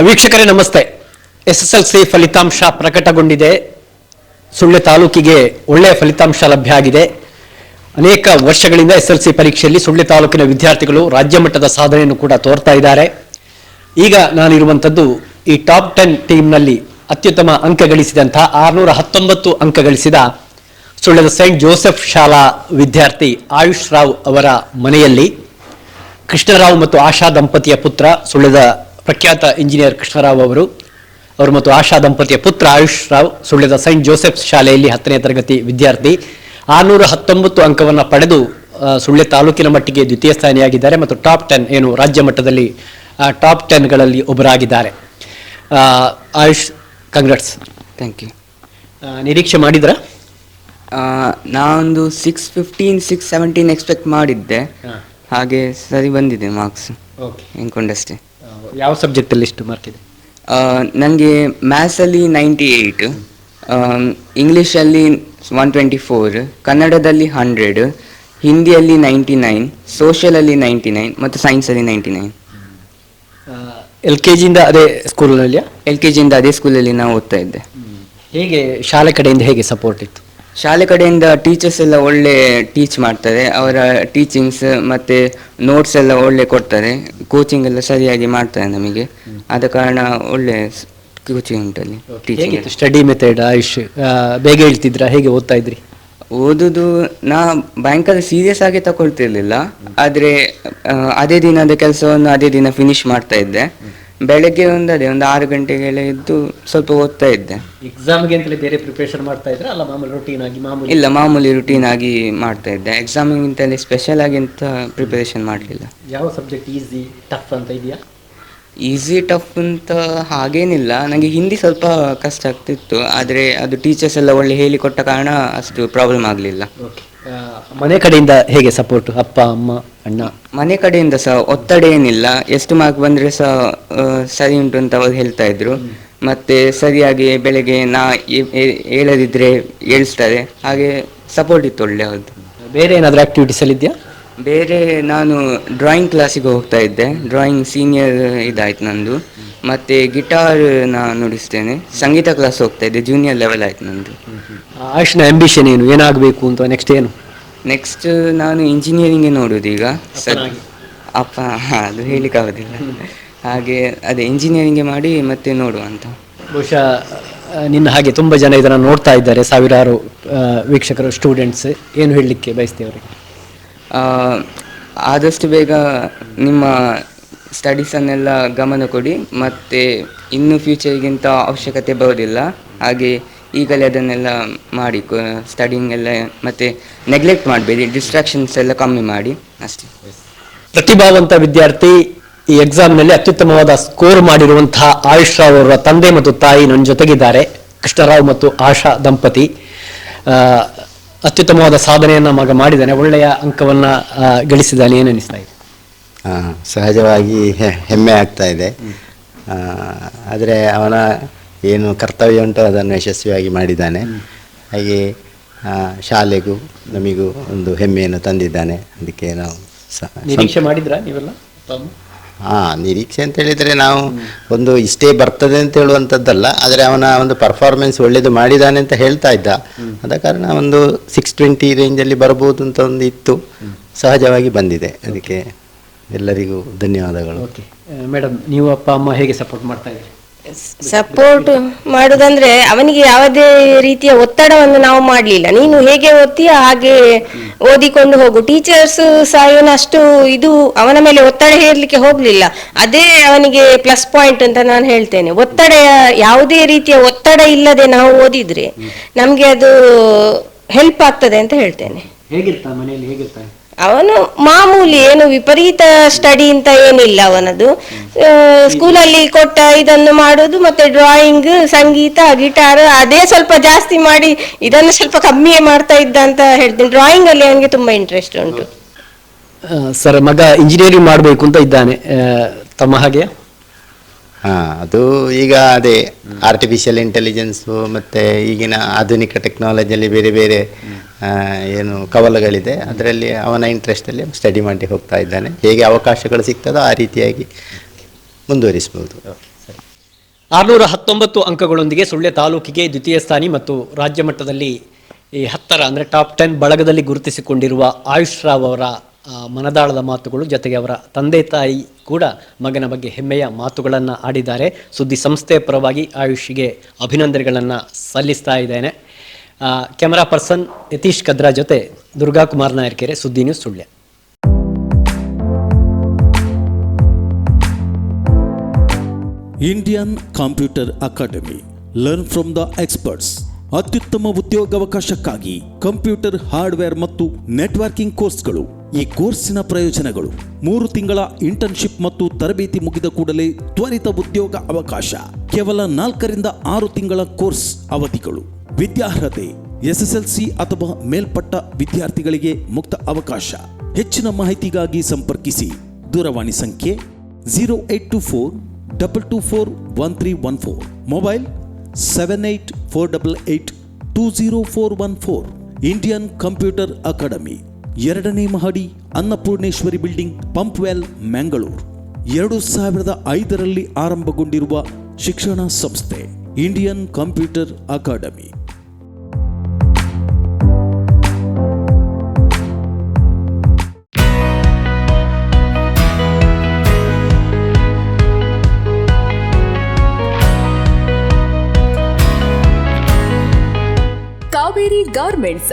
ವೀಕ್ಷಕರೇ ನಮಸ್ತೆ. S S L C ಫಲಿತಾಂಶ ಪ್ರಕಟಗೊಂಡಿದೆ. ಸುಳ್ಳೆ ತಾಲೂಕಿಗೆ ಒಳ್ಳೆಯ ಫಲಿತಾಂಶ ಲಭ್ಯ ಆಗಿದೆ. ಅನೇಕ ವರ್ಷಗಳಿಂದ ಎಸ್ ಎಲ್ ಸಿ ಪರೀಕ್ಷೆಯಲ್ಲಿ ಸುಳ್ಳೆ ತಾಲೂಕಿನ ವಿದ್ಯಾರ್ಥಿಗಳು ರಾಜ್ಯ ಮಟ್ಟದ ಸಾಧನೆಯನ್ನು ಕೂಡ ತೋರ್ತಾ ಇದ್ದಾರೆ. ಈಗ ನಾನಿರುವಂಥದ್ದು ಈ ಟಾಪ್ ಟೆನ್ ಟೀಮ್ನಲ್ಲಿ ಅತ್ಯುತ್ತಮ ಅಂಕ ಗಳಿಸಿದಂತಹ ಆರುನೂರ ಹತ್ತೊಂಬತ್ತು ಅಂಕ ಗಳಿಸಿದ ಸುಳ್ಯದ ಸೈಂಟ್ ಜೋಸೆಫ್ ಶಾಲಾ ವಿದ್ಯಾರ್ಥಿ ಆಯುಷ್ ರಾವ್ ಅವರ ಮನೆಯಲ್ಲಿ ಕೃಷ್ಣರಾವ್ ಮತ್ತು ಆಶಾ ದಂಪತಿಯ ಪುತ್ರ ಸುಳ್ಯದ ಪ್ರಖ್ಯಾತ ಇಂಜಿನಿಯರ್ ಕೃಷ್ಣರಾವ್ ಅವರು ಅವರು ಮತ್ತು ಆಶಾ ದಂಪತಿಯ ಪುತ್ರ ಆಯುಷ್ ರಾವ್ ಸುಳ್ಯದ ಸೈಂಟ್ ಜೋಸೆಫ್ ಶಾಲೆಯಲ್ಲಿ ಹತ್ತನೇ ತರಗತಿ ವಿದ್ಯಾರ್ಥಿ. ಆರುನೂರ ಹತ್ತೊಂಬತ್ತು ಅಂಕವನ್ನು ಪಡೆದು ಸುಳ್ಳೆ ಸುಳ್ಯ ತಾಲೂಕಿನ ಮಟ್ಟಿಗೆ ದ್ವಿತೀಯ ಸ್ಥಾನಿಯಾಗಿದ್ದಾರೆ ಮತ್ತು ಟಾಪ್ ಟೆನ್ ಏನು ರಾಜ್ಯ ಮಟ್ಟದಲ್ಲಿ ಟಾಪ್ ಟೆನ್ಗಳಲ್ಲಿ ಒಬ್ಬರಾಗಿದ್ದಾರೆ. ಆಯುಷ್ ಕಂಗ್ರಾಟ್ಸ್ ಥ್ಯಾಂಕ್ ಯು ನಿರೀಕ್ಷೆ ಮಾಡಿದ್ರ? ನಾನೊಂದು six fifteen six seventeen expect ಮಾಡಿದ್ದೆ. ಹಾಗೆ ಸರಿ ಬಂದಿದೆ ಮಾರ್ಕ್ಸ್ ಓಕೆ ಎಂದ್ಕೊಂಡಷ್ಟೇ ಯಾವ ಸಬ್ಜೆಕ್ಟಲ್ಲಿ ಎಷ್ಟು ಮಾರ್ಕ್ ಇದೆ? ನನಗೆ ಮ್ಯಾಥ್ಸಲ್ಲಿ ನೈಂಟಿ ಏಯ್ಟ್ ಇಂಗ್ಲೀಷಲ್ಲಿ ಒನ್ ಟ್ವೆಂಟಿ ಫೋರ್ ಕನ್ನಡದಲ್ಲಿ ಹಂಡ್ರೆಡ್ ಹಿಂದಿಯಲ್ಲಿ ನೈಂಟಿ ನೈನ್ ಸೋಷಿಯಲಲ್ಲಿ ನೈಂಟಿ ನೈನ್ ಮತ್ತು ಸೈನ್ಸಲ್ಲಿ ನೈಂಟಿ ನೈನ್ ಎಲ್ ಕೆ ಜಿಯಿಂದ ಅದೇ ಸ್ಕೂಲಲ್ಲಿಯಾ ಎಲ್ ಕೆ ಜಿಯಿಂದ ಅದೇ ಸ್ಕೂಲಲ್ಲಿ ನಾವು ಓದ್ತಾ ಇದ್ದೆ. ಹೇಗೆ ಶಾಲೆ ಕಡೆಯಿಂದ ಹೇಗೆ ಸಪೋರ್ಟ್ ಇತ್ತು? ಶಾಲೆ ಕಡೆಯಿಂದ ಟೀಚರ್ಸ್ ಎಲ್ಲ ಒಳ್ಳೆ ಟೀಚ್ ಮಾಡ್ತಾರೆ. ಅವರ ಟೀಚಿಂಗ್ಸ್ ಮತ್ತೆ ನೋಟ್ಸ್ ಎಲ್ಲ ಒಳ್ಳೆ ಕೊಡ್ತಾರೆ. ಕೋಚಿಂಗ್ ಎಲ್ಲ ಸರಿಯಾಗಿ ಮಾಡ್ತಾರೆ ನಮಗೆ. ಆದ ಕಾರಣ ಒಳ್ಳೆ ಕೋಚಿಂಗ್ ಉಂಟಲ್ಲಿ ಟೀಚಿಂಗ್ ಹೇಗಿತ್ತು ಸ್ಟಡಿ ಮೆಥಡ್ ಆಯುಷ್ ಬೇಗ ಹೇಳ್ತಿದ್ರಾ? ಹೇಗೆ ಓದ್ತಾ ಇದ್ರಿ? ಓದುದು ನಾ ಭಯಂಕರ ಸೀರಿಯಸ್ ಆಗಿ ತಗೊಳ್ತಿರ್ಲಿಲ್ಲ ಆದ್ರೆ ಅದೇ ದಿನದ ಕೆಲಸವನ್ನು ಅದೇ ದಿನ ಫಿನಿಶ್ ಮಾಡ್ತಾ ಇದ್ದೆ. ಬೆಳಗ್ಗೆ ಒಂದು ಅದೇ ಒಂದು ಆರು ಗಂಟೆಗೆಲ್ಲ ಎದ್ದು ಸ್ವಲ್ಪ ಓದ್ತಾ ಇದ್ದೆ. ಎಕ್ಸಾಮ್ಗೆ ಅಂತಲೇ ಬೇರೆ ಪ್ರಿಪರೇಷನ್ ಮಾಡ್ತಾ ಇದ್ರೆ? ಅಲ್ಲ ಮಾಮೂಲಿ ರೂಟೀನ್ ಆಗಿ ಮಾಮೂಲಿ? ಇಲ್ಲ ಮಾಮೂಲಿ ರುಟೀನ್ ಆಗಿ ಮಾಡ್ತಾ ಇದ್ದೆ. ಎಕ್ಸಾಮಿಗಿಂತಲೇ ಸ್ಪೆಷಲ್ ಆಗಿ ಅಂತ ಪ್ರಿಪರೇಷನ್ ಮಾಡಲಿಲ್ಲ. ಯಾವ ಸಬ್ಜೆಕ್ಟ್ ಈಸಿ ಟಫ್ ಅಂತ ಇದೆಯಾ? ಈಸಿ ಟಫ್ ಅಂತ ಹಾಗೇನಿಲ್ಲ. ನನಗೆ ಹಿಂದಿ ಸ್ವಲ್ಪ ಕಷ್ಟ ಆಗ್ತಿತ್ತು. ಆದರೆ ಅದು ಟೀಚರ್ಸ್ ಎಲ್ಲ ಒಳ್ಳೆ ಹೇಳಿಕೊಟ್ಟ ಕಾರಣ ಅಷ್ಟು ಪ್ರಾಬ್ಲಮ್ ಆಗಲಿಲ್ಲ. ಓಕೆ ಮನೆ ಕಡೆಯಿಂದ ಹೇಗೆ ಸಪೋರ್ಟ್ ಅಪ್ಪ ಅಮ್ಮ ಅಣ್ಣ? ಮನೆ ಕಡೆಯಿಂದ ಸಹ ಒತ್ತಡ ಏನಿಲ್ಲ. ಎಷ್ಟು ಮಾರ್ಕ್ ಬಂದ್ರೆ ಸಹ ಆ, ಸರಿ ಉಂಟು ಅಂತ ಅವರು ಹೇಳ್ತಾ ಇದ್ರು. ಮತ್ತೆ ಸರಿಯಾಗಿ ಬೆಳಗ್ಗೆ ನಾ ಏ- ಏ- ಹೇಳದಿದ್ರೆ ಏಳಿಸ್ತಾರೆ ಹಾಗೆ ಸಪೋರ್ಟ್ ಇತ್ತು ಒಳ್ಳೆ ಅವ್ರದ್ದು. ಬೇರೆ ಏನಾದ್ರೂ ಆಕ್ಟಿವಿಟೀಸ್ ಅಲ್ಲಿ ಇದೆಯಾ? ಬೇರೆ ನಾನು ಡ್ರಾಯಿಂಗ್ ಕ್ಲಾಸಿಗೆ ಹೋಗ್ತಾ ಇದ್ದೆ. ಡ್ರಾಯಿಂಗ್ ಸೀನಿಯರ್ ಇದಾಯ್ತು ನಂದು. ಮತ್ತೆ ಗಿಟಾರ್ ನಾನು ನುಡಿಸ್ತೇನೆ. ಸಂಗೀತ ಕ್ಲಾಸ್ ಹೋಗ್ತಾ ಇದ್ದೆ. ಜೂನಿಯರ್ ಲೆವೆಲ್ ಆಯ್ತು ನಂದು. ಆಯುಷ್ನ ಆಂಬಿಷನ್ ಏನು? ಏನಾಗಬೇಕು ಅಂತ ನೆಕ್ಸ್ಟ್ ಏನು? ನೆಕ್ಸ್ಟ್ ನಾನು ಇಂಜಿನಿಯರಿಂಗ್ ನೋಡೋದು ಈಗ. ಅಪ್ಪ ಹಾ, ಅದು ಹೇಳಿಕ್ಕೆ ಆಗೋದಿಲ್ಲ. ಹಾಗೆ ಅದೇ ಇಂಜಿನಿಯರಿಂಗ್ಗೆ ಮಾಡಿ ಮತ್ತೆ ನೋಡುವಂತ ಬಹುಶಃ ನಿನ್ನ ಹಾಗೆ ತುಂಬ ಜನ ಇದನ್ನು ನೋಡ್ತಾ ಇದ್ದಾರೆ. ಸಾವಿರಾರು ವೀಕ್ಷಕರು ಸ್ಟೂಡೆಂಟ್ಸ್ ಏನು ಹೇಳಲಿಕ್ಕೆ ಬಯಸ್ತೇವೆ ಅವರಿಗೆ? ಆದಷ್ಟು ಬೇಗ ನಿಮ್ಮ ಸ್ಟಡೀಸನ್ನೆಲ್ಲ ಗಮನ ಕೊಡಿ, ಮತ್ತು ಇನ್ನು ಫ್ಯೂಚರ್ಗಿಂತ ಅವಶ್ಯಕತೆ ಬರೋದಿಲ್ಲ. ಹಾಗೆ ಈಗಲೇ ಅದನ್ನೆಲ್ಲ ಮಾಡಿ ಸ್ಟಡಿಂಗ್ ಎಲ್ಲ ಮತ್ತು ನೆಗ್ಲೆಕ್ಟ್ ಮಾಡಬೇಡಿ ಡಿಸ್ಟ್ರಾಕ್ಷನ್ಸ್ ಎಲ್ಲ ಕಮ್ಮಿ ಮಾಡಿ, ಅಷ್ಟೇ. ಪ್ರತಿಭಾವಂತ ವಿದ್ಯಾರ್ಥಿ ಈ ಎಕ್ಸಾಮ್ನಲ್ಲಿ ಅತ್ಯುತ್ತಮವಾದ ಸ್ಕೋರ್ ಮಾಡಿರುವಂತಹ ಆಯುಷ್ ರಾವ್ ಅವರ ತಂದೆ ಮತ್ತು ತಾಯಿ ನನ್ನ ಜೊತೆಗಿದ್ದಾರೆ. ಕೃಷ್ಣರಾವ್ ಮತ್ತು ಆಶಾ ದಂಪತಿ. ಅತ್ಯುತ್ತಮವಾದ ಸಾಧನೆಯನ್ನು ಮಗ ಮಾಡಿದ್ದಾನೆ ಒಳ್ಳೆಯ ಅಂಕವನ್ನ ಗಳಿಸಿದ್ದಾನೆ ಏನು ಅನಿಸ್ತಾ ಇದೆ? ಆ, ಸಹಜವಾಗಿ ಹೆಮ್ಮೆ ಆಗ್ತಾ ಇದೆ. ಆದರೆ ಅವನ ಏನು ಕರ್ತವ್ಯ ಉಂಟು ಅದನ್ನು ಯಶಸ್ವಿಯಾಗಿ ಮಾಡಿದ್ದಾನೆ. ಹಾಗೆ ಆ, ಶಾಲೆಗೂ ನಮಗೂ ಒಂದು ಹೆಮ್ಮೆಯನ್ನು ತಂದಿದ್ದಾನೆ. ಅದಕ್ಕೆ ನಾವು ನಿರೀಕ್ಷೆ ಮಾಡಿದ್ರಾ ನೀವೆಲ್ಲ? ಹಾ ನಿರೀಕ್ಷೆ ಅಂತ ಹೇಳಿದ್ರೆ ನಾವು ಒಂದು ಇಷ್ಟೇ ಬರ್ತದೆ ಅಂತ ಹೇಳುವಂತದ್ದಲ್ಲ ಆದರೆ ಅವನ ಒಂದು ಪರ್ಫಾರ್ಮೆನ್ಸ್ ಒಳ್ಳೇದು ಮಾಡಿದಾನೆ ಅಂತ ಹೇಳ್ತಾ ಇದ್ದ. ಆದ ಕಾರಣ ಒಂದು ಸಿಕ್ಸ್ ಟ್ವೆಂಟಿ ರೇಂಜಲ್ಲಿ ಬರಬಹುದು ಅಂತ ಒಂದು ಇತ್ತು. ಸಹಜವಾಗಿ ಬಂದಿದೆ. ಅದಕ್ಕೆ ಎಲ್ಲರಿಗೂ ಧನ್ಯವಾದಗಳು. ಓಕೆ ಮೇಡಮ್ ನೀವು ಅಪ್ಪ ಅಮ್ಮ ಹೇಗೆ ಸಪೋರ್ಟ್ ಮಾಡ್ತಾ ಇದ್ದೀರಿ ಸಪೋರ್ಟ್ ಮಾಡುದಂದ್ರೆ ಅವನಿಗೆ ಯಾವುದೇ ರೀತಿಯ ಒತ್ತಡವನ್ನು ನಾವು ಮಾಡಲಿಲ್ಲ. ನೀನು ಹೇಗೆ ಓದ್ತೀಯ ಹಾಗೆ ಓದಿಕೊಂಡು ಹೋಗು. ಟೀಚರ್ಸ್ ಸಹ ಏನು ಅಷ್ಟು ಇದು ಅವನ ಮೇಲೆ ಒತ್ತಡ ಹೇರ್ಲಿಕ್ಕೆ ಹೋಗ್ಲಿಲ್ಲ. ಅದೇ ಅವನಿಗೆ ಪ್ಲಸ್ ಪಾಯಿಂಟ್ ಅಂತ ನಾನು ಹೇಳ್ತೇನೆ. ಒತ್ತಡ ಯಾವುದೇ ರೀತಿಯ ಒತ್ತಡ ಇಲ್ಲದೆ ನಾವು ಓದಿದ್ರೆ ನಮ್ಗೆ ಅದು ಹೆಲ್ಪ್ ಆಗ್ತದೆ ಅಂತ ಹೇಳ್ತೇನೆ. ಹೇಗಿರ್ತಾ ಮನೆಯಲ್ಲಿ? ಹೇಗಿರ್ತಾನೆ ಅವನು ಮಾಮೂಲಿ ಏನು ವಿಪರೀತ ಸ್ಟಡಿ ಅಂತ ಏನಿಲ್ಲ ಅವನದು. ಸ್ಕೂಲಲ್ಲಿ ಕೊಟ್ಟ ಇದನ್ನು ಮಾಡೋದು ಮತ್ತೆ ಡ್ರಾಯಿಂಗ್ ಸಂಗೀತ ಗಿಟಾರ್ ಅದೇ ಸ್ವಲ್ಪ ಜಾಸ್ತಿ ಮಾಡಿ ಇದನ್ನು ಸ್ವಲ್ಪ ಕಮ್ಮಿಯೇ ಮಾಡ್ತಾ ಇದ್ದ ಅಂತ ಹೇಳ್ತೀನಿ. ಡ್ರಾಯಿಂಗ್ ಅಲ್ಲಿ ಅವನಿಗೆ ತುಂಬಾ ಇಂಟ್ರೆಸ್ಟ್ ಉಂಟು. ಸರ್, ಮಗ ಇಂಜಿನಿಯರಿಂಗ್ ಮಾಡಬೇಕು ಅಂತ ಇದ್ದಾನೆ. ತಮ್ಮ ಹಾಗೆ? ಹಾ, ಅದು ಈಗ ಅದೇ ಆರ್ಟಿಫಿಷಿಯಲ್ ಇಂಟೆಲಿಜೆನ್ಸು ಮತ್ತು ಈಗಿನ ಆಧುನಿಕ ಟೆಕ್ನಾಲಜಿಯಲ್ಲಿ ಬೇರೆ ಬೇರೆ ಏನು ಕವಲುಗಳಿದೆ. ಅದರಲ್ಲಿ ಅವನ ಇಂಟ್ರೆಸ್ಟಲ್ಲಿ ಸ್ಟಡಿ ಮಾಡಿ ಹೋಗ್ತಾ ಇದ್ದಾನೆ. ಹೇಗೆ ಅವಕಾಶಗಳು ಸಿಗ್ತದೋ ಆ ರೀತಿಯಾಗಿ ಮುಂದುವರಿಸ್ಬೋದು ಆರುನೂರ ಹತ್ತೊಂಬತ್ತು ಅಂಕಗಳೊಂದಿಗೆ ಸುಳ್ಯ ತಾಲೂಕಿಗೆ ದ್ವಿತೀಯ ಸ್ಥಾನಿ ಮತ್ತು ರಾಜ್ಯ ಮಟ್ಟದಲ್ಲಿ ಈ ಹತ್ತರ, ಅಂದರೆ ಟಾಪ್ ಟೆನ್ ಬಳಗದಲ್ಲಿ ಗುರುತಿಸಿಕೊಂಡಿರುವ ಆಯುಷ್ ರಾವ್ ಅವರ ಮನದಾಳದ ಮಾತುಗಳು ಜೊತೆಗೆ ಅವರ ತಂದೆ ತಾಯಿ ಕೂಡ ಮಗನ ಬಗ್ಗೆ ಹೆಮ್ಮೆಯ ಮಾತುಗಳನ್ನು ಆಡಿದ್ದಾರೆ. ಸುದ್ದಿ ಸಂಸ್ಥೆ ಪರವಾಗಿ ಆಯುಷ್ಗೆ ಅಭಿನಂದನೆಗಳನ್ನು ಸಲ್ಲಿಸ್ತಾ ಇದ್ದೇನೆ. ಕ್ಯಾಮರಾ ಪರ್ಸನ್ ಯತೀಶ್ ಕದ್ರಾ ಜೊತೆ ದುರ್ಗಾ ಕುಮಾರ್ ನಾಯರ್ಕೆರೆ, ಸುದ್ದಿ news Sulle Indian computer academy learn from the experts ಅತ್ಯುತ್ತಮ ಉದ್ಯೋಗಾವಕಾಶಕ್ಕಾಗಿ ಕಂಪ್ಯೂಟರ್, ಹಾರ್ಡ್ವೇರ್ ಮತ್ತು ನೆಟ್ವರ್ಕಿಂಗ್ ಕೋರ್ಸ್ಗಳು ಈ ಕೋರ್ಸಿನ ಪ್ರಯೋಜನಗಳು ಮೂರು ತಿಂಗಳ ಇಂಟರ್ನ್ಶಿಪ್ ಮತ್ತು ತರಬೇತಿ ಮುಗಿದ ಕೂಡಲೇ ತ್ವರಿತ ಉದ್ಯೋಗ ಅವಕಾಶ. ಕೇವಲ ನಾಲ್ಕರಿಂದ ಆರು ತಿಂಗಳ ಕೋರ್ಸ್ ಅವಧಿಗಳು. ವಿದ್ಯಾರ್ಹತೆ, ಎಸ್ಎಸ್ಎಲ್ಸಿ ಅಥವಾ ಮೇಲ್ಪಟ್ಟ ವಿದ್ಯಾರ್ಥಿಗಳಿಗೆ ಮುಕ್ತ ಅವಕಾಶ. ಹೆಚ್ಚಿನ ಮಾಹಿತಿಗಾಗಿ ಸಂಪರ್ಕಿಸಿ. ದೂರವಾಣಿ ಸಂಖ್ಯೆ zero eight two four double two four one three one four mobile seven eight four double eight two zero four one four Indian computer academy. ಎರಡನೇ ಮಹಡಿ ಅನ್ನಪೂರ್ಣೇಶ್ವರಿ ಬಿಲ್ಡಿಂಗ್ ಪಂಪ್ವೆಲ್ ಮ್ಯಾಂಗಳೂರು ಎರಡು ಸಾವಿರದ ಐದರಲ್ಲಿ ಆರಂಭಗೊಂಡಿರುವ ಶಿಕ್ಷಣ ಸಂಸ್ಥೆ, Indian computer academy. Kaveri garments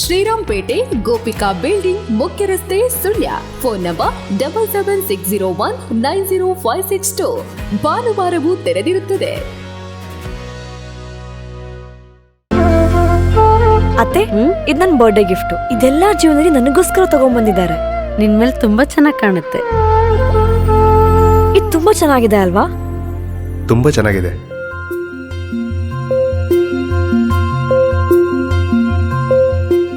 Shrirampete Gopika building ಮುಖ್ಯ ರಸ್ತೆ Sullia. Phone number double seven six zero one nine zero five six two ಭಾನುವಾರವೂ ತೆರೆದಿರುತ್ತದೆ. ಅತ್ತೆ ಇದು ನನ್ನ ಬರ್ಡೇ ಗಿಫ್ಟ್ ಇದೆಲ್ಲ ಜೀವನದಲ್ಲಿ ನನಗೋಸ್ಕರ ತಗೊಂಡ್ಬಂದಿದ್ದಾರೆ ನಿನ್ ಮೇಲೆ ತುಂಬಾ ಚೆನ್ನಾಗಿ ಕಾಣುತ್ತೆ. ಇದು ತುಂಬಾ ಚೆನ್ನಾಗಿದೆ ಅಲ್ವಾ? ತುಂಬಾ ಚೆನ್ನಾಗಿದೆ.